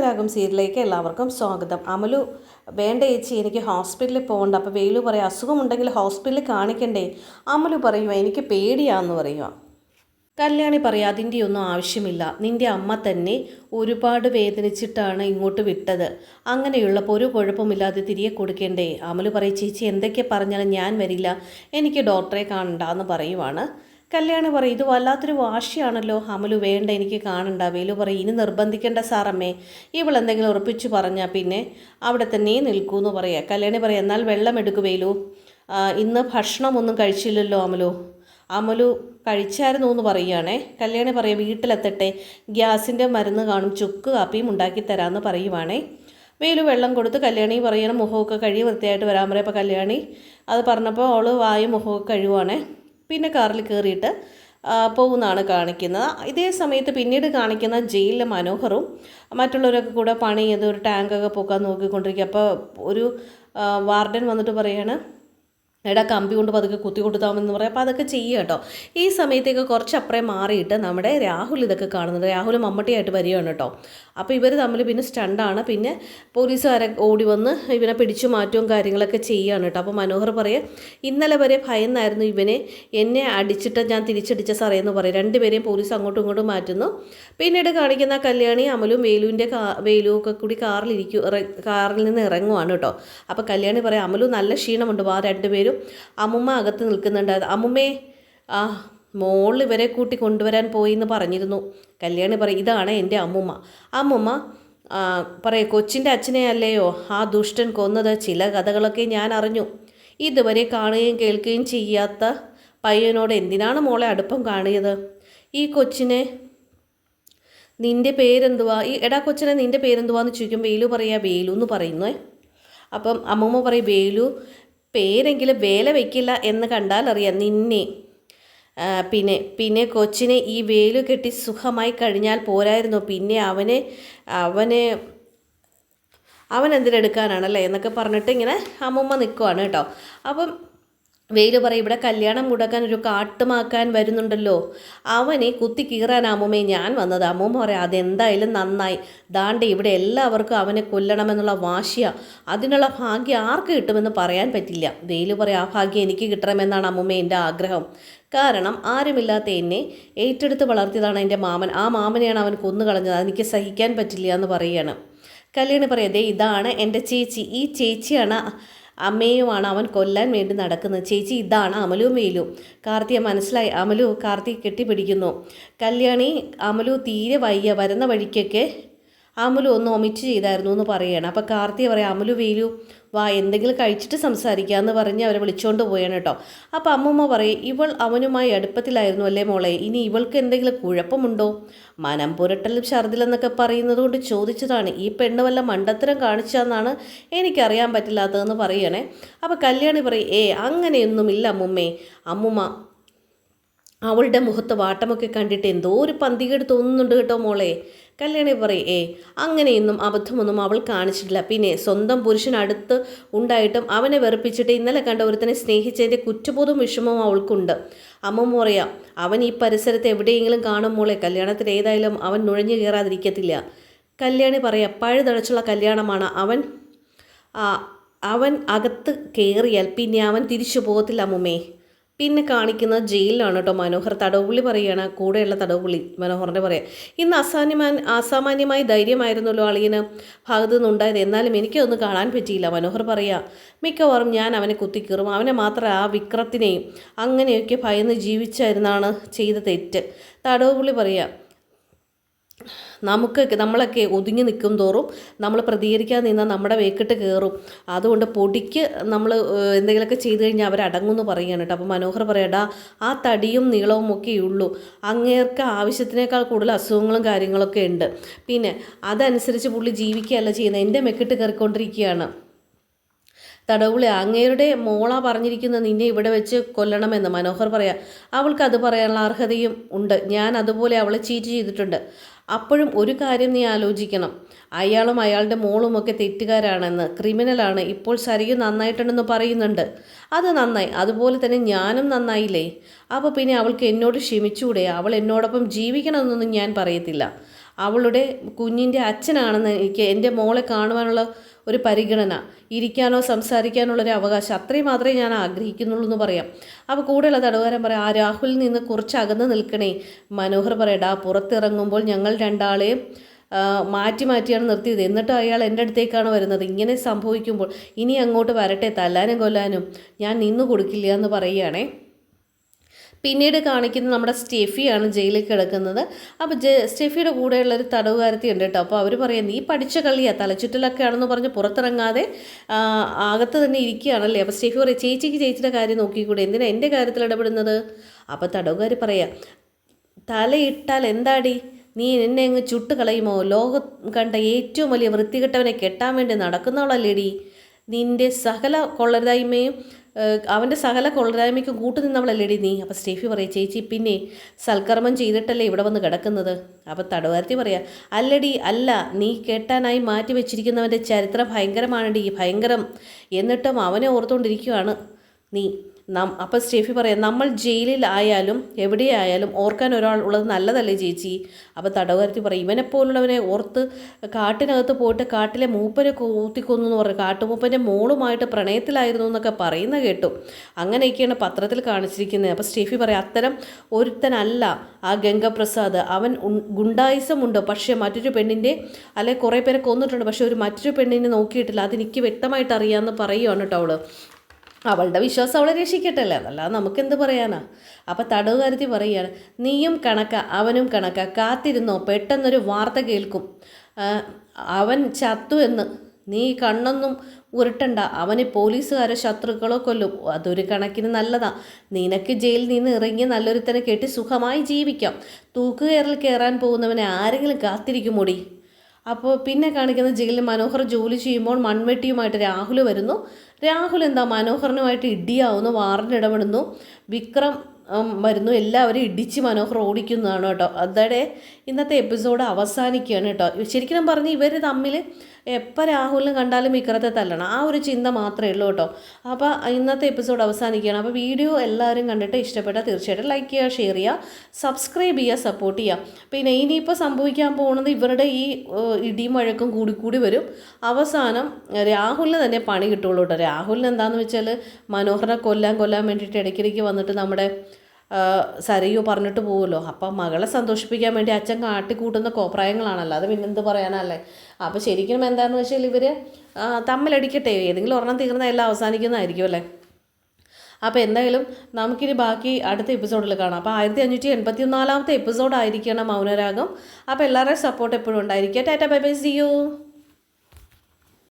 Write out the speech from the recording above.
മൗനരാഗം സീരിയലിലേക്ക് എല്ലാവർക്കും സ്വാഗതം. അമലു വേണ്ട ചേച്ചി എനിക്ക് ഹോസ്പിറ്റലിൽ പോകണ്ട. അപ്പോൾ വെയിലു പറയും അസുഖമുണ്ടെങ്കിൽ ഹോസ്പിറ്റലിൽ കാണിക്കണ്ടേ? അമലു പറയുക എനിക്ക് പേടിയാന്ന് പറയുക കല്യാണി പറയാം അതിന്റെ ഒന്നും ആവശ്യമില്ല. നിന്റെ അമ്മ തന്നെ ഒരുപാട് വേദനിച്ചിട്ടാണ് ഇങ്ങോട്ട് വിട്ടത്. അങ്ങനെയുള്ളപ്പോൾ ഒരു കുഴപ്പമില്ലാതെ തിരികെ കൊടുക്കേണ്ടേ? അമലു പറയും ചേച്ചി എന്തൊക്കെ പറഞ്ഞാലും ഞാൻ വരില്ല. എനിക്ക് ഡോക്ടറെ കാണണ്ട എന്ന് പറയുവാണ്. കല്യാണി പറയും ഇത് വല്ലാത്തൊരു വാശിയാണല്ലോ അമലു വേണ്ട എനിക്ക് കാണണ്ട. വേലു പറയും ഇനി നിർബന്ധിക്കേണ്ട സാറമ്മേ. ഇവൾ എന്തെങ്കിലും ഉറപ്പിച്ചു പറഞ്ഞാൽ പിന്നെ അവിടെ തന്നെ നിൽക്കൂ എന്ന് പറയാം. കല്യാണി പറയാം എന്നാൽ വെള്ളം എടുക്കു വേലു. ആ, ഇന്ന് ഭക്ഷണമൊന്നും കഴിച്ചില്ലല്ലോ അമലു. അമലു കഴിച്ചായിരുന്നു എന്ന് പറയുകയാണേ. കല്യാണി പറയാം വീട്ടിലെത്തട്ടെ ഗ്യാസിന്റെ മരുന്ന് കാണും ചുക്ക് കാപ്പിയും ഉണ്ടാക്കി തരാമെന്ന് പറയുവാണേ. വേലു വെള്ളം കൊടുത്ത് കല്യാണി പറയണം മുഖമൊക്കെ കഴുകി വൃത്തിയായിട്ട് വരാൻ പറയാം. അപ്പോൾ കല്യാണി അത് പറഞ്ഞപ്പോൾ അവൾ വായും മുഖമൊക്കെ കഴുകുവാണേ. പിന്നെ കാറിൽ കയറിയിട്ട് പോകുന്നതാണ് കാണിക്കുന്നത്. ഇതേ സമയത്ത് പിന്നീട് കാണിക്കുന്ന ജയിലിലെ മനോഹറും മറ്റുള്ളവരൊക്കെ കൂടെ പണി ചെയ്ത് ഒരു ടാങ്കൊക്കെ പൊക്കാൻ നോക്കിക്കൊണ്ടിരിക്കുക. അപ്പോൾ ഒരു വാർഡൻ വന്നിട്ട് പറയാണ് എടാ കമ്പി കൊണ്ട് പതുക്കെ കുത്തി കൊടുത്താമെന്ന് പറയാം. അപ്പോൾ അതൊക്കെ ചെയ്യുക കേട്ടോ. ഈ സമയത്തേക്ക് കുറച്ച് അപ്പുറം മാറിയിട്ട് നമ്മുടെ രാഹുൽ ഇതൊക്കെ കാണുന്നത്. രാഹുൽ മമ്മട്ടിയായിട്ട് വരികയാണ് കേട്ടോ. അപ്പോൾ ഇവർ തമ്മിൽ പിന്നെ സ്റ്റണ്ടാണ്. പിന്നെ പോലീസുകാരെ ഓടി വന്ന് ഇവനെ പിടിച്ചു മാറ്റവും കാര്യങ്ങളൊക്കെ ചെയ്യുകയാണ് കേട്ടോ. അപ്പോൾ മനോഹർ പറയും ഇന്നലെ വരെ ഭയന്നായിരുന്നു ഇവനെ. എന്നെ അടിച്ചിട്ട് ഞാൻ തിരിച്ചടിച്ച സാറേ എന്ന് പറയും. രണ്ടുപേരെയും പോലീസ് അങ്ങോട്ടും ഇങ്ങോട്ടും മാറ്റുന്നു. പിന്നീട് കാണിക്കുന്ന കല്യാണി അമലും വേലുവിന്റെ കാ വേലു ഒക്കെ കൂടി കാറിലിരിക്കും കാറിൽ നിന്ന് ഇറങ്ങുവാണ് കേട്ടോ. അപ്പോൾ കല്യാണി പറയും അമലു നല്ല ക്ഷീണമുണ്ട്. ആ രണ്ടുപേരും അമ്മുമ്മ അകത്ത് നിൽക്കുന്നുണ്ട്. അമ്മുമ്മേ ആ മോൾ ഇവരെ കൂട്ടി കൊണ്ടുവരാൻ പോയി എന്ന് പറഞ്ഞിരുന്നു. കല്യാണി പറയും ഇതാണ് എന്റെ അമ്മുമ്മ. അമ്മുമ്മ പറയ കൊച്ചിന്റെ അച്ഛനെ അല്ലയോ? ആ ദുഷ്ടൻ കൊന്നത് ചില കഥകളൊക്കെ ഞാൻ അറിഞ്ഞു. ഇതുവരെ കാണുകയും കേൾക്കുകയും ചെയ്യാത്ത പയ്യനോട് എന്തിനാണ് മോളെ അടുപ്പം കാണിയത്? ഈ കൊച്ചിനെ നിന്റെ പേരെന്തുവാ? ഈ എടാ കൊച്ചിനെ നിന്റെ പേരെന്തുവാന്ന് ചോദിക്കും വേലു പറയാ വേലു എന്ന് പറയുന്നേ. അപ്പം അമ്മമ്മ പറയും വേലു പേരെങ്കിലും വേല വയ്ക്കില്ല എന്ന് കണ്ടാൽ അറിയാം നിന്നെ. പിന്നെ പിന്നെ കൊച്ചിനെ ഈ വേലു കെട്ടി സുഖമായി കഴിഞ്ഞാൽ പോരായിരുന്നു. പിന്നെ അവനെ അവനെ അവൻ എന്തിനെടുക്കാനാണല്ലേ എന്നൊക്കെ പറഞ്ഞിട്ട് ഇങ്ങനെ അമ്മൂമ്മ നിൽക്കുവാണ് കേട്ടോ. അപ്പം വെയിൽ പറയും ഇവിടെ കല്യാണം മുടക്കാൻ ഒരു കാട്ടുമാക്കാൻ വരുന്നുണ്ടല്ലോ. അവനെ കുത്തി കീറാൻ അമ്മൂമ്മയെ ഞാൻ വന്നത്. അമ്മൂമ്മ പറയാം അതെന്തായാലും നന്നായി. ദാണ്ടെ ഇവിടെ എല്ലാവർക്കും അവനെ കൊല്ലണമെന്നുള്ള വാശിയ. അതിനുള്ള ഭാഗ്യം ആർക്ക് കിട്ടുമെന്ന് പറയാൻ പറ്റില്ല. വെയിൽ പറയും ആ ഭാഗ്യം എനിക്ക് കിട്ടണമെന്നാണ് അമ്മുമ്മ എന്റെ ആഗ്രഹം. കാരണം ആരുമില്ലാത്ത എന്നെ ഏറ്റെടുത്ത് വളർത്തിയതാണ് എന്റെ മാമൻ. ആ മാമനെയാണ് അവൻ കൊന്നു കളഞ്ഞത്. അതെനിക്ക് സഹിക്കാൻ പറ്റില്ല എന്ന് പറയുകയാണ് കല്യാണി പറയാം ദേ ഇതാണ് എന്റെ ചേച്ചി. ഈ ചേച്ചിയാണ് അമ്മയുമാണ് അവൻ കൊല്ലാൻ വേണ്ടി നടക്കുന്നത്. ചേച്ചി ഇതാണ് അമലും വെയിലും കാർത്തിയെ മനസ്സിലായി. അമലു കാർത്തി കെട്ടിപ്പിടിക്കുന്നു. കല്യാണി അമലു തീരെ വയ്യ. വരുന്ന വഴിക്കൊക്കെ അമലു ഒന്ന് ഒമിറ്റ് ചെയ്തായിരുന്നു എന്ന് പറയുകയാണ്. അപ്പോൾ കാർത്തി പറയാം അമലു വെയിലു വാ എന്തെങ്കിലും കഴിച്ചിട്ട് സംസാരിക്കാമെന്ന് പറഞ്ഞ് അവരെ വിളിച്ചുകൊണ്ട് പോയാണ് കേട്ടോ. അപ്പോൾ അമ്മൂമ്മ പറയും ഇവൾ അവനുമായി അടുപ്പത്തിലായിരുന്നു അല്ലേ മോളെ? ഇനി ഇവൾക്ക് എന്തെങ്കിലും കുഴപ്പമുണ്ടോ? മനം പുരട്ടലും ഛർദിലെന്നൊക്കെ പറയുന്നത് കൊണ്ട് ചോദിച്ചതാണ് ഈ പെണ്ണ് വല്ല മണ്ടത്തരം കാണിച്ചതെന്നാണ് എനിക്കറിയാൻ പറ്റില്ലാത്തതെന്ന് പറയണേ അപ്പോൾ കല്യാണി പറയും ഏ അങ്ങനെയൊന്നുമില്ല അമ്മുമ്മേ. അമ്മുമ്മ അവളുടെ മുഖത്ത് വാട്ടമൊക്കെ കണ്ടിട്ട് എന്തോ ഒരു പന്തികേട് തോന്നുന്നുണ്ട് കേട്ടോ മോളെ. കല്യാണി പറയും ഏ അങ്ങനെയൊന്നും അബദ്ധമൊന്നും അവൾ കാണിച്ചിട്ടില്ല. പിന്നെ സ്വന്തം പുരുഷനടുത്ത് ഉണ്ടായിട്ടും അവനെ വെറുപ്പിച്ചിട്ട് ഇന്നലെ കണ്ട ഒരുത്തനെ സ്നേഹിച്ചതിന്റെ കുറ്റബോധം വിഷമവും അവൾക്കുണ്ട്. അമ്മ പറയാം അവൻ ഈ പരിസരത്ത് എവിടെയെങ്കിലും കാണും മോളെ. കല്യാണത്തിന് ഏതായാലും അവൻ നുഴഞ്ഞു കയറാതിരിക്കത്തില്ല. കല്യാണി പറയാം പഴുതടച്ചുള്ള കല്യാണമാണ്. അവൻ അവൻ അകത്ത് കയറിയാൽ പിന്നെ അവൻ തിരിച്ചു പോകത്തില്ല അമ്മുമ്മേ. പിന്നെ കാണിക്കുന്ന ജയിലിലാണ് കേട്ടോ മനോഹർ. തടവുപുള്ളി പറയുകയാണ് കൂടെയുള്ള തടവുപുള്ളി മനോഹറിന്റെ പറയാം. ഇന്ന് അസാമാന്യമാൻ അസാമാന്യമായി ധൈര്യമായിരുന്നല്ലോ അളിയന് ഭാഗത്തു നിന്നുണ്ടായത്. എന്നാലും എനിക്കതൊന്നും കാണാൻ പറ്റിയില്ല മനോഹർ പറയുക മിക്കവാറും ഞാൻ അവനെ കുത്തിക്കീറും. അവനെ മാത്രം ആ വിക്രത്തിനെയും അങ്ങനെയൊക്കെ ഭയന്ന് ജീവിച്ചായിരുന്നാണ് ചെയ്ത തെറ്റ്. തടവുപുള്ളി പറയാം നമുക്ക് നമ്മളൊക്കെ ഒതുങ്ങി നിൽക്കും തോറും നമ്മൾ പ്രതികരിക്കാതെ നിന്നാൽ നമ്മുടെ വേക്കിട്ട് കയറും. അതുകൊണ്ട് പൊടിക്ക് നമ്മൾ എന്തെങ്കിലുമൊക്കെ ചെയ്തു കഴിഞ്ഞാൽ അവർ അടങ്ങുമെന്ന് പറയുകയാണ് കേട്ടോ. അപ്പോൾ മനോഹർ പറയടാ ആ തടിയും നീളവും ഒക്കെ ഉള്ളൂ. അങ്ങേർക്ക് ആവശ്യത്തിനേക്കാൾ കൂടുതൽ അസുഖങ്ങളും കാര്യങ്ങളൊക്കെ ഉണ്ട്. പിന്നെ അതനുസരിച്ച് പുള്ളി ജീവിക്കുകയല്ല ചെയ്യുന്നത്. എന്റെ മെക്കിട്ട് കയറിക്കൊണ്ടിരിക്കുകയാണ്. തടവുളി അങ്ങേരുടെ മോളാ പറഞ്ഞിരിക്കുന്നത് നിന്നെ ഇവിടെ വെച്ച് കൊല്ലണമെന്ന് മനോഹർ പറയാം. അവൾക്ക് അത് പറയാനുള്ള അർഹതയും ഉണ്ട്. ഞാൻ അതുപോലെ അവളെ ചീറ്റ് ചെയ്തിട്ടുണ്ട്. അപ്പോഴും ഒരു കാര്യം നീ ആലോചിക്കണം. അയാളും അയാളുടെ മോളുമൊക്കെ തെറ്റുകാരാണെന്ന് ക്രിമിനലാണ് ഇപ്പോൾ സരിയു നന്നായിട്ടുണ്ടെന്ന് പറയുന്നുണ്ട്. അത് നന്നായി. അതുപോലെ തന്നെ ഞാനും നന്നായില്ലേ? അപ്പോൾ പിന്നെ അവൾക്ക് എന്നോട് ക്ഷമിച്ചൂടെ? അവൾ എന്നോടൊപ്പം ജീവിക്കണമെന്നൊന്നും ഞാൻ പറയത്തില്ല. അവളുടെ കുഞ്ഞിന്റെ അച്ഛനാണെന്ന് എനിക്ക് എന്റെ മോളെ കാണുവാനുള്ള ഒരു പരിഗണന ഇരിക്കാനോ സംസാരിക്കാനുള്ള ഒരു അവകാശം അത്രയും മാത്രമേ ഞാൻ ആഗ്രഹിക്കുന്നുള്ളൂ എന്ന് പറയാം. അപ്പോൾ കൂടെയുള്ള തടവുകാരൻ പറയാം ആ രാഹുലിൽ നിന്ന് കുറച്ച് അകന്ന് നിൽക്കണേ. മനോഹർ പറയടാ പുറത്തിറങ്ങുമ്പോൾ ഞങ്ങൾ രണ്ടാളെയും മാറ്റി മാറ്റിയാണ് നിർത്തിയത്. എന്നിട്ട് അയാൾ എന്റെ അടുത്തേക്കാണ് വരുന്നത്. ഇങ്ങനെ സംഭവിക്കുമ്പോൾ ഇനി അങ്ങോട്ട് വരട്ടെ തല്ലാനും കൊല്ലാനും. ഞാൻ നിന്നു കൊടുക്കില്ല എന്ന് പറയുകയാണേ. പിന്നീട് കാണിക്കുന്ന നമ്മുടെ സ്റ്റെഫിയാണ് ജയിലിൽ കിടക്കുന്നത്. അപ്പോൾ ജെ സ്റ്റെഫിയുടെ കൂടെയുള്ള ഒരു തടവുകാരത്തി ഉണ്ട് കേട്ടോ. അപ്പോൾ അവർ പറയാം നീ പഠിച്ച കളിയാ തലച്ചുറ്റലൊക്കെ ആണെന്ന് പറഞ്ഞ് പുറത്തിറങ്ങാതെ അകത്ത് തന്നെ ഇരിക്കുകയാണല്ലേ? അപ്പോൾ സ്റ്റെഫി പറയും ചേച്ചിക്ക് ചേച്ചിയുടെ കാര്യം നോക്കിക്കൂടെ? എന്തിനാ എന്റെ കാര്യത്തിൽ ഇടപെടുന്നത്? അപ്പോൾ തടവുകാർ പറയാം തലയിട്ടാൽ എന്താടി? നീ എന്നെ അങ്ങ് ചുട്ട് കളയുമോ? ലോകം കണ്ട ഏറ്റവും വലിയ വൃത്തികെട്ടവനെ കെട്ടാൻ വേണ്ടി നടക്കുന്നവളല്ലേടി? നിന്റെ സകല കൊള്ളരുതായ്മയും അവന്റെ സകല കൊള്ളരായ്മയ്ക്കും കൂട്ടുനിന്നവളല്ലേടി നീ? അപ്പോൾ സ്റ്റേഫി പറയാം ചേച്ചി പിന്നെ സൽക്കർമ്മം ചെയ്തിട്ടല്ലേ ഇവിടെ വന്ന് കിടക്കുന്നത്? അപ്പോൾ തടവുകാരത്തി പറയാം അല്ലടി അല്ല നീ കേട്ടാനായി മാറ്റി വെച്ചിരിക്കുന്നവന്റെ ചരിത്രം ഭയങ്കരമാണടി ഭയങ്കരം. എന്നിട്ടും അവനെ ഓർത്തുകൊണ്ടിരിക്കുകയാണ് നീ. നം അപ്പം സ്റ്റേഫി പറയാം നമ്മൾ ജയിലിൽ ആയാലും എവിടെയായാലും ഓർക്കാൻ ഒരാൾ ഉള്ളത് നല്ലതല്ലേ ചേച്ചി? അപ്പോൾ തടവുകാരത്തി പറയും ഇവനെപ്പോലുള്ളവനെ ഓർത്ത് കാട്ടിനകത്ത് പോയിട്ട് കാട്ടിലെ മൂപ്പരെ കൂത്തിക്കൊന്നു എന്ന് പറഞ്ഞു കാട്ടുമൂപ്പന്റെ മോളുമായിട്ട് പ്രണയത്തിലായിരുന്നു എന്നൊക്കെ പറയുന്ന കേട്ടു. അങ്ങനെയൊക്കെയാണ് പത്രത്തിൽ കാണിച്ചിരിക്കുന്നത്. അപ്പോൾ സ്റ്റേഫി പറയാം അത്തരം ഒരുത്തനല്ല ആ ഗംഗപ്രസാദ്. അവൻ ഗുണ്ടായുസമുണ്ട്. പക്ഷേ മറ്റൊരു പെണ്ണിന്റെ അല്ലെ കുറേ പേരെ കൊന്നിട്ടുണ്ട്. പക്ഷേ ഒരു മറ്റൊരു പെണ്ണിനെ നോക്കിയിട്ടില്ല. അതെനിക്ക് വ്യക്തമായിട്ട് അറിയാമെന്ന് പറയുകയാണ് കേട്ടോ അവൾ. അവളുടെ വിശ്വാസം അവളെ രക്ഷിക്കട്ടല്ലേ? അതല്ലാതെ നമുക്കെന്ത് പറയാനാ? അപ്പം തടവുകാരത്തി പറയുകയാണ് നീയും കണക്ക അവനും കണക്ക. കാത്തിരുന്നോ? പെട്ടെന്നൊരു വാർത്ത കേൾക്കും. അവൻ ചത്തു എന്ന്. നീ കണ്ണൊന്നും ഉരുട്ടണ്ട. അവന് പോലീസുകാരോ ശത്രുക്കളോ കൊല്ലും. അതൊരു കണക്കിന് നല്ലതാ. നിനക്ക് ജയിലിൽ നിന്ന് ഇറങ്ങി നല്ലൊരുത്തനെ കെട്ടി സുഖമായി ജീവിക്കാം. തൂക്കുകയറിൽ കയറാൻ പോകുന്നവനെ ആരെങ്കിലും കാത്തിരിക്കും കാത്തിരിക്കുമോടി? അപ്പോൾ പിന്നെ കാണിക്കുന്ന ജയിലിൽ മനോഹർ ജോലി ചെയ്യുമ്പോൾ മൺവെട്ടിയുമായിട്ട് രാഹുൽ വരുന്നു. രാഹുൽ എന്താ? മനോഹറിനുമായിട്ട് ഇടിയാവുന്നു വാറിന് ഇടപെടുന്നു. വിക്രം വരുന്നു. എല്ലാവരും ഇടിച്ച് മനോഹർ ഓടിക്കുന്നതാണ് കേട്ടോ. അതോടെ ഇന്നത്തെ എപ്പിസോഡ് അവസാനിക്കുകയാണ് കേട്ടോ. ശരിക്കും പറഞ്ഞ് ഇവർ തമ്മിൽ എപ്പോൾ രാഹുലിനെ കണ്ടാലും വിക്രത്തെ തല്ലണം. ആ ഒരു ചിന്ത മാത്രമേ ഉള്ളൂ കേട്ടോ. അപ്പോൾ ഇന്നത്തെ എപ്പിസോഡ് അവസാനിക്കുകയാണ്. അപ്പോൾ വീഡിയോ എല്ലാവരും കണ്ടിട്ട് ഇഷ്ടപ്പെട്ടാൽ തീർച്ചയായിട്ടും ലൈക്ക് ചെയ്യുക ഷെയർ ചെയ്യുക സബ്സ്ക്രൈബ് ചെയ്യുക സപ്പോർട്ട് ചെയ്യുക. പിന്നെ ഇനിയിപ്പോൾ സംഭവിക്കാൻ പോകുന്നത് ഇവരുടെ ഈ ഇടിയും വഴക്കും കൂടി കൂടി വരും. അവസാനം രാഹുലിന് തന്നെ പണി കിട്ടുള്ളൂ കേട്ടോ. രാഹുലിന് എന്താണെന്ന് വെച്ചാൽ മനോഹറിനെ കൊല്ലാൻ കൊല്ലാൻ വേണ്ടിയിട്ട് ഇടയ്ക്കിടയ്ക്ക് വന്നിട്ട് നമ്മുടെ സരയു പറഞ്ഞിട്ട് പോകുമല്ലോ അപ്പം മകളെ സന്തോഷിപ്പിക്കാൻ വേണ്ടി അച്ഛൻ കാട്ടിക്കൂട്ടുന്ന കോപ്രായങ്ങളാണല്ലോ. അത് പിന്നെന്ത് പറയാനല്ലേ? അപ്പോൾ ശരിക്കും എന്താണെന്ന് വെച്ചാൽ ഇവർ തമ്മിലടിക്കട്ടെ. ഏതെങ്കിലും ഒരെണ്ണം തീർന്ന എല്ലാം അവസാനിക്കുന്നതായിരിക്കും അല്ലേ? അപ്പോൾ എന്തായാലും നമുക്കിനി ബാക്കി അടുത്ത എപ്പിസോഡിൽ കാണാം. അപ്പോൾ ആയിരത്തി അഞ്ഞൂറ്റി എൺപത്തി ഒന്നാലാമത്തെ എപ്പിസോഡായിരിക്കണം മൗനരാഗം. അപ്പോൾ എല്ലാവരുടെയും സപ്പോർട്ട് എപ്പോഴും ഉണ്ടായിരിക്കുക. Tata bye bye see you